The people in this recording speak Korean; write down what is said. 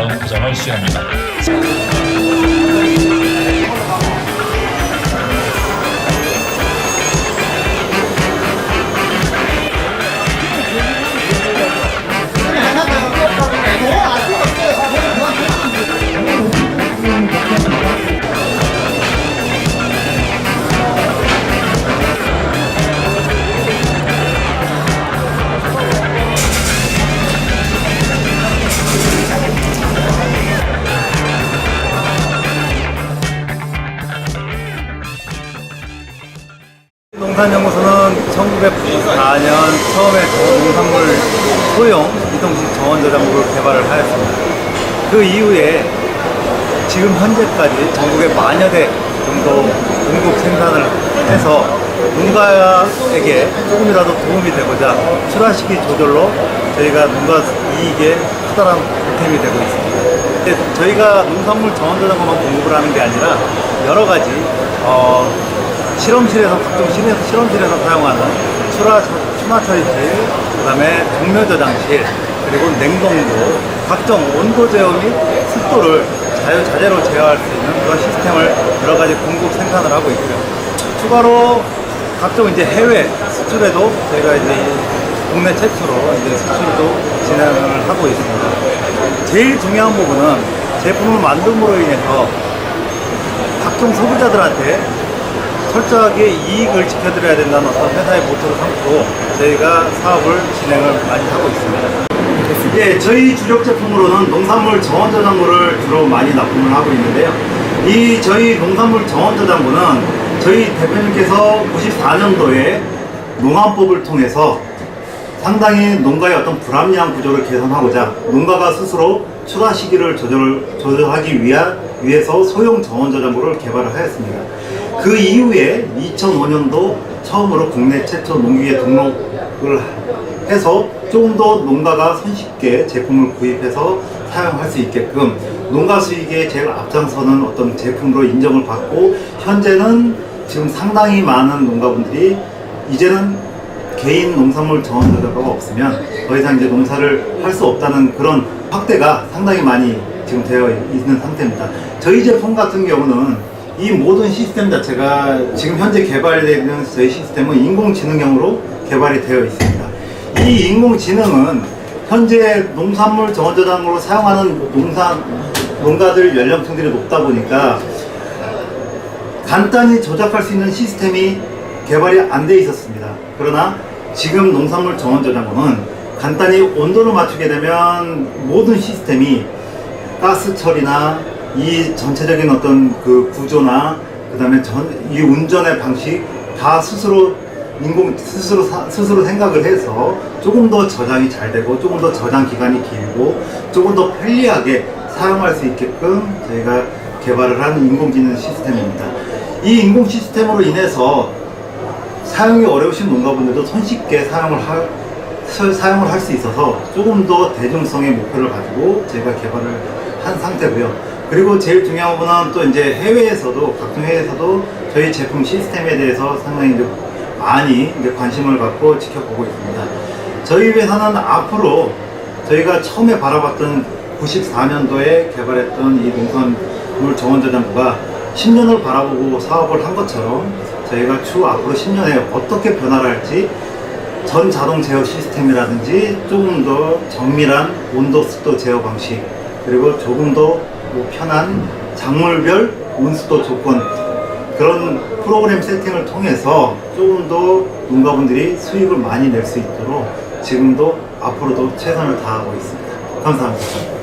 다음 점을 수행합니다. 농산연구소는 1994년 처음에 농산물 소형 이동식 저온 저장고를 개발을 하였습니다. 그 이후에 지금 현재까지 전국에 만여 대 정도 공급 생산을 해서 농가에게 조금이라도 도움이 되고자 출하시기 조절로 저희가 농가 이익에 커다란 보탬이 되고 있습니다. 저희가 농산물 저온 저장고만 공급을 하는 게 아니라 여러 가지 어, 실험실에서 각종 실험, 실험실에서 사용하는 추라 추마 처리실, 그다음에 정면 저장실, 그리고 냉동고, 각종 온도 제어 및 습도를 자유 자재로 제어할 수 있는 그런 시스템을 여러 가지 공급 생산을 하고 있고요. 추가로 각종 이제 해외 수출에도 저희가 이제 국내 최초로 이제 수출도 진행을 하고 있습니다. 제일 중요한 부분은 제품을 만듦으로 인해서 각종 소비자들한테 철저하게 이익을 지켜드려야 된다는 어떤 회사의 모토를 삼고 저희가 사업을 진행을 많이 하고 있습니다. 예, 저희 주력 제품으로는 농산물 저온 저장고를 주로 많이 납품을 하고 있는데요. 이 저희 농산물 저온 저장고는 저희 대표님께서 94년도에 농안법을 통해서 상당히 농가의 어떤 불합리한 구조를 개선하고자 농가가 스스로 출하 시기를 조절, 조절하기 위하, 위해서 소형 저온 저장고를 개발을 하였습니다. 그 이후에 2005년도 처음으로 국내 최초 농기계 등록을 해서 조금 더 농가가 손쉽게 제품을 구입해서 사용할 수 있게끔 농가 수익에 제일 앞장서는 어떤 제품으로 인정을 받고 현재는 지금 상당히 많은 농가분들이 이제는 개인 농산물 정원 저장고가 없으면 더 이상 이제 농사를 할 수 없다는 그런 확대가 상당히 많이 지금 되어 있는 상태입니다. 저희 제품 같은 경우는 이 모든 시스템 자체가 지금 현재 개발되는 저희 시스템은 인공지능형으로 개발이 되어 있습니다. 이 인공지능은 현재 농산물 정원 저장고로 사용하는 농사 농가들 연령층들이 높다 보니까 간단히 조작할 수 있는 시스템이 개발이 안 돼 있었습니다. 그러나 지금 농산물 정원 저장고는 간단히 온도를 맞추게 되면 모든 시스템이 가스 처리나 이 전체적인 어떤 그 구조나 그다음에 전, 이 운전의 방식 다 스스로 인공 스스로 사- 스스로 생각을 해서 조금 더 저장이 잘 되고 조금 더 저장 기간이 길고 조금 더 편리하게 사용할 수 있게끔 저희가 개발을 한 인공지능 시스템입니다. 이 인공 시스템으로 인해서 사용이 어려우신 농가분들도 손쉽게 사용을 할, 사- 사용을 할 수 있어서 조금 더 대중성의 목표를 가지고 제가 개발을 한 상태고요. 그리고 제일 중요한 부분은 또 이제 해외에서도, 각종 해외에서도 저희 제품 시스템에 대해서 상당히 이제 많이 이제 관심을 갖고 지켜보고 있습니다. 저희 회사는 앞으로 저희가 처음에 바라봤던 94년도에 개발했던 이 농산물 정원 저장고가 10년을 바라보고 사업을 한 것처럼 저희가 추후 앞으로 10년에 어떻게 변화를 할지 전 자동 제어 시스템이라든지 조금 더 정밀한 온도 습도 제어 방식 그리고 조금 더뭐 편한 작물별 온습도 조건 그런 프로그램 세팅을 통해서 조금 더 농가분들이 수익을 많이 낼 수 있도록 지금도 앞으로도 최선을 다하고 있습니다. 감사합니다.